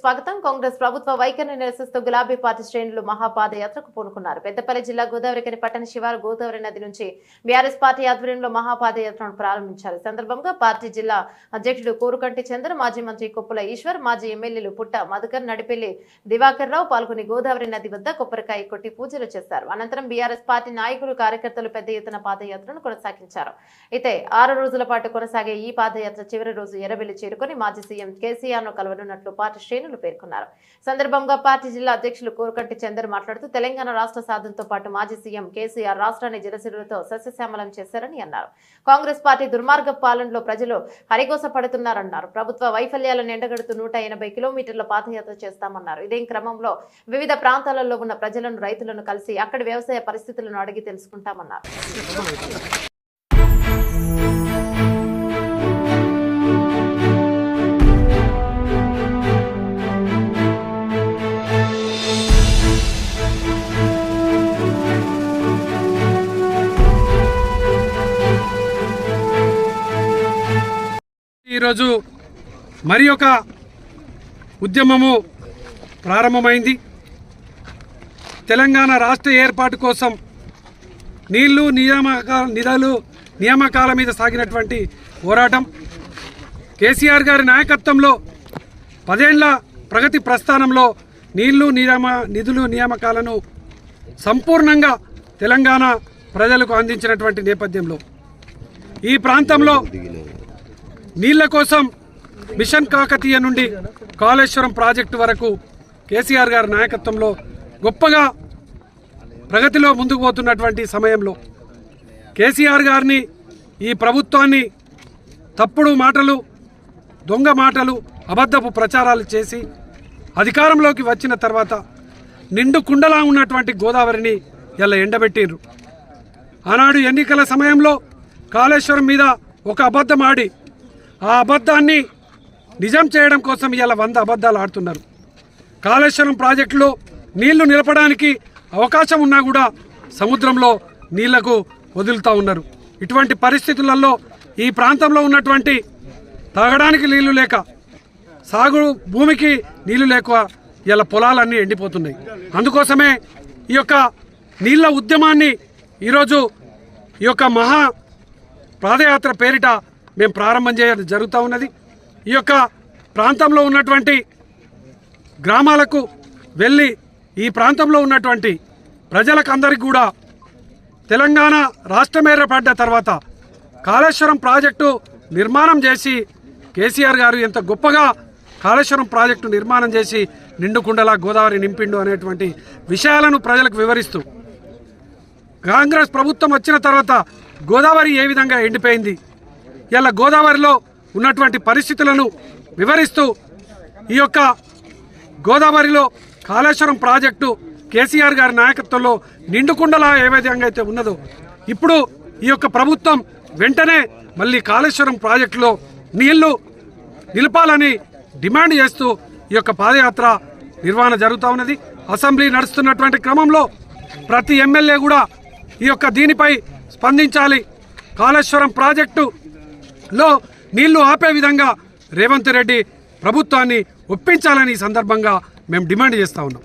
స్వాగతం. కాంగ్రెస్ ప్రభుత్వ వైఖరిని నిరసిస్తూ గులాబీ పార్టీ శ్రేణులు మహాపాదయాత్రకు పూనుకున్నారు. పెద్దపల్లి జిల్లా గోదావరికని పట్టణ శివారు గోదావరి నది నుంచి బీఆర్ఎస్ పార్టీ ఆధ్వర్యంలో మహాపాదయాత్రను ప్రారంభించారు. సందర్భంగా పార్టీ జిల్లా అధ్యక్షుడు కోరుకంటి చంద్ర మాజీ మంత్రి కొప్పుల ఈశ్వర్ మాజీ ఎమ్మెల్యేలు పుట్ట మధుకర్ నడిపెల్లి దివాకర్ రావు పాల్గొని గోదావరి నది వద్ద కొబ్బరికాయ కొట్టి పూజలు చేశారు. అనంతరం బీఆర్ఎస్ పార్టీ నాయకులు కార్యకర్తలు పెద్ద ఎత్తున పాదయాత్రను కొనసాగించారు. అయితే ఆరు రోజుల పాటు కొనసాగే ఈ పాదయాత్ర చివరి రోజు ఎర్రబెల్లి చేరుకొని మాజీ సీఎం కేసీఆర్ను చేస్తున్నట్లు పార్టీ శ్రేణులు పేర్కొన్నారు. సందర్భంగా పార్టీ జిల్లా అధ్యక్షులు కోరుకంటి చందర్ మాట్లాడుతూ తెలంగాణ రాష్ట్ర సాధనతో పాటు మాజీ సీఎం కేసీఆర్ రాష్ట్రాన్ని జలసిరులతో సస్యశ్యామలం చేశారని అన్నారు. కాంగ్రెస్ పార్టీ దుర్మార్గ పాలనలో ప్రజలు హరిగోస పడుతున్నారన్నారు. ప్రభుత్వ వైఫల్యాలను ఎండగడుతూ నూట ఎనభై కిలోమీటర్ల పాదయాత్ర చేస్తామన్నారు. ఇదే క్రమంలో వివిధ ప్రాంతాలలో ఉన్న ప్రజలను రైతులను కలిసి అక్కడి వ్యవసాయ పరిస్థితులను అడిగి తెలుసుకుంటామన్నారు. ఈరోజు మరి ఒక ఉద్యమము ప్రారంభమైంది. తెలంగాణ రాష్ట్ర ఏర్పాటు కోసం నీళ్ళు నియామక నిధులు నియామకాల మీద సాగినటువంటి పోరాటం. కేసీఆర్ గారి నాయకత్వంలో పదేళ్ళ ప్రగతి ప్రస్థానంలో నీళ్ళు నియామ నిధులు నియామకాలను సంపూర్ణంగా తెలంగాణ ప్రజలకు అందించినటువంటి నేపథ్యంలో ఈ ప్రాంతంలో నీళ్ళ కోసం మిషన్ కాకతీయ నుండి కాళేశ్వరం ప్రాజెక్టు వరకు కేసీఆర్ గారి నాయకత్వంలో గొప్పగా ప్రగతిలో ముందుకు పోతున్నటువంటి సమయంలో కేసీఆర్ గారిని ఈ ప్రభుత్వాన్ని తప్పుడు మాటలు దొంగ మాటలు అబద్ధపు ప్రచారాలు చేసి అధికారంలోకి వచ్చిన తర్వాత నిండు కుండలా ఉన్నటువంటి గోదావరిని ఇలా ఎండబెట్టిండ్రు. ఆనాడు ఎన్నికల సమయంలో కాళేశ్వరం మీద ఒక అబద్ధం ఆడి ఆ అబద్ధాన్ని నిజం చేయడం కోసం ఇలా వంద అబద్ధాలు ఆడుతున్నారు. కాళేశ్వరం ప్రాజెక్టులో నీళ్ళు నిలపడానికి అవకాశం ఉన్నా కూడా సముద్రంలో నీళ్ళకు వదులుతూ ఉన్నారు. ఇటువంటి పరిస్థితులలో ఈ ప్రాంతంలో ఉన్నటువంటి తాగడానికి నీళ్ళు లేక సాగు భూమికి నీళ్ళు లేక ఇలా పొలాలన్నీ ఎండిపోతున్నాయి. అందుకోసమే ఈ యొక్క నీళ్ళ ఉద్యమాన్ని ఈరోజు ఈ యొక్క మహా పాదయాత్ర పేరిట మేము ప్రారంభం చేయడం జరుగుతూ ఉన్నది. ఈ యొక్క ప్రాంతంలో ఉన్నటువంటి గ్రామాలకు వెళ్ళి ఈ ప్రాంతంలో ఉన్నటువంటి ప్రజలకు అందరికీ కూడా తెలంగాణ రాష్ట్రం ఏర్పడ్డ తర్వాత కాళేశ్వరం ప్రాజెక్టు నిర్మాణం చేసి కేసీఆర్ గారు ఎంత గొప్పగా కాళేశ్వరం ప్రాజెక్టు నిర్మాణం చేసి నిండుకుండలా గోదావరి నింపిండు అనేటువంటి విషయాలను ప్రజలకు వివరిస్తూ కాంగ్రెస్ ప్రభుత్వం వచ్చిన తర్వాత గోదావరి ఏ విధంగా ఎండిపోయింది? ఇలా గోదావరిలో ఉన్నటువంటి పరిస్థితులను వివరిస్తూ ఈ యొక్క గోదావరిలో కాళేశ్వరం ప్రాజెక్టు కేసీఆర్ గారి నాయకత్వంలో నిండుకుండలా ఏ విధంగా అయితే ఉన్నదో ఇప్పుడు ఈ యొక్క ప్రభుత్వం వెంటనే మళ్ళీ కాళేశ్వరం ప్రాజెక్టులో నీళ్ళు నిలపాలని డిమాండ్ చేస్తూ ఈ యొక్క పాదయాత్ర నిర్వహణ జరుగుతూ ఉన్నది. అసెంబ్లీ నడుస్తున్నటువంటి క్రమంలో ప్రతి ఎమ్మెల్యే కూడా ఈ యొక్క దీనిపై స్పందించాలి. కాళేశ్వరం ప్రాజెక్టు లో నీళ్ళు ఆపే విధంగా రేవంత్ రెడ్డి ప్రభుత్వాన్ని ఒప్పించాలని సందర్భంగా మేము డిమాండ్ చేస్తా ఉన్నాం.